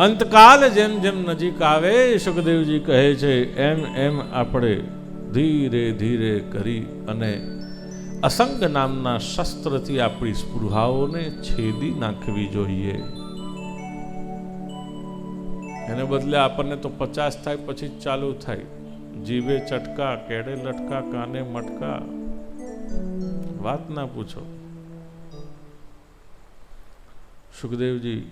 અંતકાલ જેમ જેમ નજીક આવે, સુખદેવજી કહે છે, એમ એમ આપણે ધીરે ધીરે કરી અને અસંગ નામના શસ્ત્રથી આપણી સ્પૃહાઓને છેદી નાખવી જોઈએ. એને બદલે આપણને તો પચાસ થાય, પછી ચાલુ થાય. જીભે ચટકા કેડે લટકા, કાને મટકા. વાત ના પૂછો. સુખદેવજી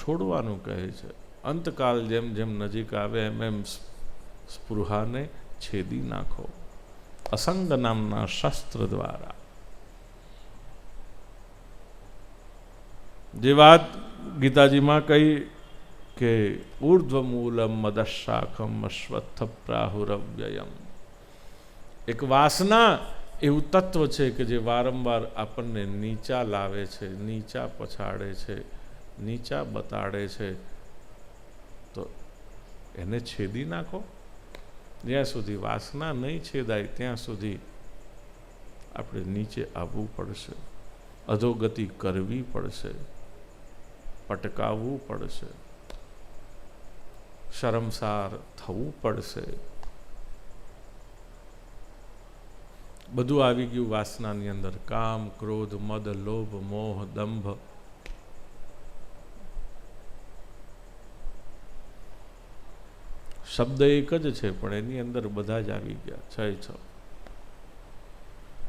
છોડવાનું કહે છે. અંતકાલ જેમ જેમ નજીક આવે, એમ એમ સ્પૃહાને છેદી નાખો. અસંગ નામના શસ્ત્ર દ્વારા. જે વાત ગીતાજીમાં કહી કે ઉર્ધ્વમૂલમ મદશાખમ અશ્વત્થ પ્રાહુરવ્યયમ. એક વાસના એવું તત્વ છે કે જે વારંવાર આપણને નીચા લાવે છે, નીચા પછાડે છે. નીચા બતાડે છે, તો એને છેદી નાખો. જ્યાં સુધી વાસના નહીં છેદાય, ત્યાં સુધી આપણે નીચે આવવું પડશે. અધોગતિ કરવી પડશે. પટકાવવું પડશે. શરમસાર થવું પડશે. બધું આવી ગયું વાસનાની અંદર. કામ, ક્રોધ, મદ, લોભ, મોહ, દંભ. શબ્દ એક જ છે, પણ એની અંદર બધા જ આવી ગયા. છ છ.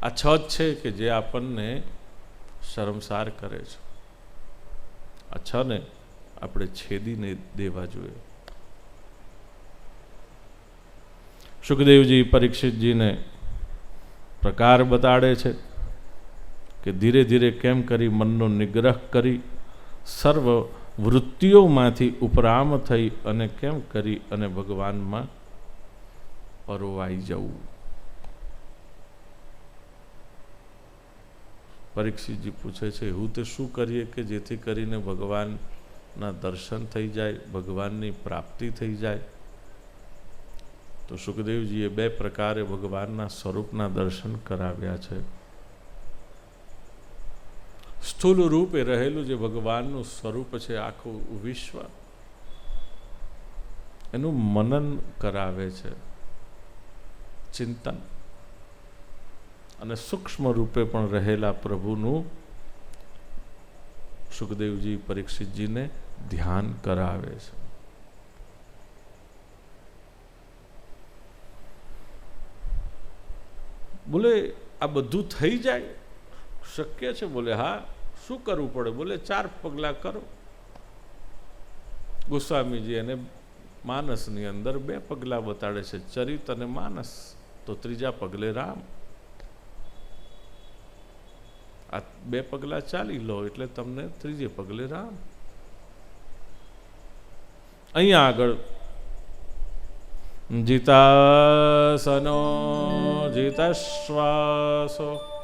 આ છ જ છે કે જે આપણને શરમસાર કરે છે. આ છ ને આપણે છેદીને દેવા જોઈએ. સુખદેવજી પરીક્ષિતજીને પ્રકાર બતાડે છે કે ધીરે ધીરે કેમ કરી મનનો નિગ્રહ કરી સર્વ વૃત્તિઓમાંથી ઉપરામ થઈ અને કેમ કરી અને ભગવાનમાં પરોવાઈ જવું? પરીક્ષિતજી પૂછે છે એવું તે શું કરીએ કે જેથી કરીને ભગવાનના દર્શન થઈ જાય, ભગવાનની પ્રાપ્તિ થઈ જાય? તો સુખદેવજીએ બે પ્રકારે ભગવાનના સ્વરૂપના દર્શન કરાવ્યા છે. સ્થૂલ રૂપે રહેલું જે ભગવાનનું સ્વરૂપ છે, આખું વિશ્વ એનું મનન કરાવે છે, ચિંતન. અને સૂક્ષ્મ રૂપે પણ રહેલા પ્રભુનું સુખદેવજી પરીક્ષિતજીને ધ્યાન કરાવે છે. બોલે, આ બધું થઈ જાય? શક્ય છે? બોલે, હા. શું કરવું પડે? બોલે, ચાર પગલાં કરો. ગોસ્વામીજી એને માનસની અંદર બે પગલાં બતાડે છે, ચરિત અને માનસ. તો ત્રીજા પગલે રામ. આ બે પગલાં ચાલી લો, એટલે તમને ત્રીજે પગલે રામ. અહીંયા આગળ. જીતાસનો, જીતશ્વાસો.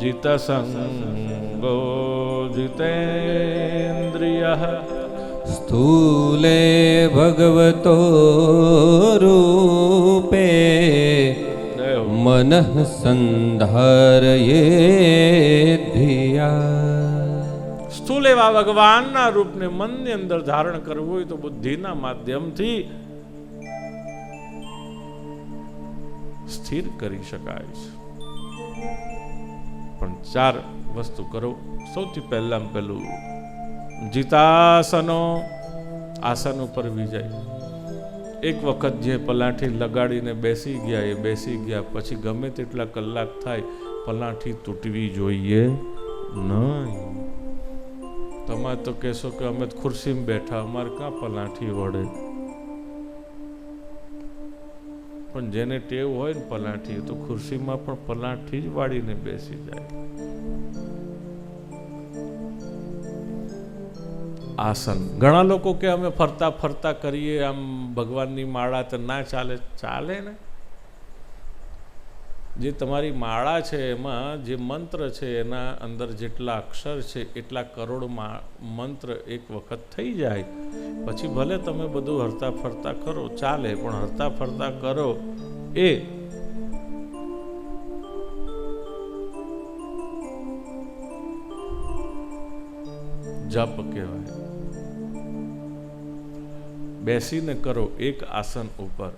જીતસંગો જીતેન્દ્રિય સ્થૂલે ભગવતો રૂપે મનઃ સંધારયેધિયા સ્થૂલ એવા ભગવાનના રૂપને મનની અંદર ધારણ કરવું હોય તો બુદ્ધિના માધ્યમથી સ્થિર કરી શકાય છે. ચાર વસ્તુ કરો. સૌથી પહેલાં પહેલું જીતાસનો આસન ઉપર વિજય. એક વખત જે પલાઠી લગાડીને બેસી ગયા, એ બેસી ગયા. પછી ગમે તેટલા કલાક થાય, પલાઠી તૂટવી જોઈએ નહીં. તમે તો કહેશો કે અમે ખુરશીમાં બેઠા, અમારે ક્યાં પલાઠી વળે? પણ જેને ટેવ હોય ને પલાઠી, તો ખુરશીમાં પણ પલાઠી જ વાળીને બેસી જાય. આસન. ઘણા લોકો કે અમે ફરતા ફરતા કરીએ, આમ ભગવાનની માળા તો ના ચાલે ચાલે ને? જે તમારી માળા છે એમાં જે મંત્ર છે એના અંદર જેટલા અક્ષર છે, એટલા કરોડ મંત્ર એક વખત થઈ જાય. પછી ભલે તમે બધું હરતા ફરતા કરો, ચાલે, પણ હરતા ફરતા કરો એ જપ કહેવાય. બેસીને કરો એક આસન ઉપર.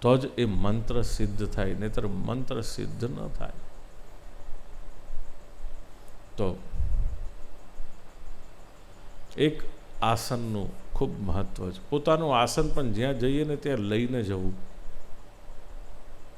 તો જ એ મંત્ર સિદ્ધ થાય, નહીતર મંત્ર સિદ્ધ ન થાય. તો એક આસનનું ખૂબ મહત્વ છે. પોતાનું આસન પણ જ્યાં જઈએ ને ત્યાં લઈને જવું.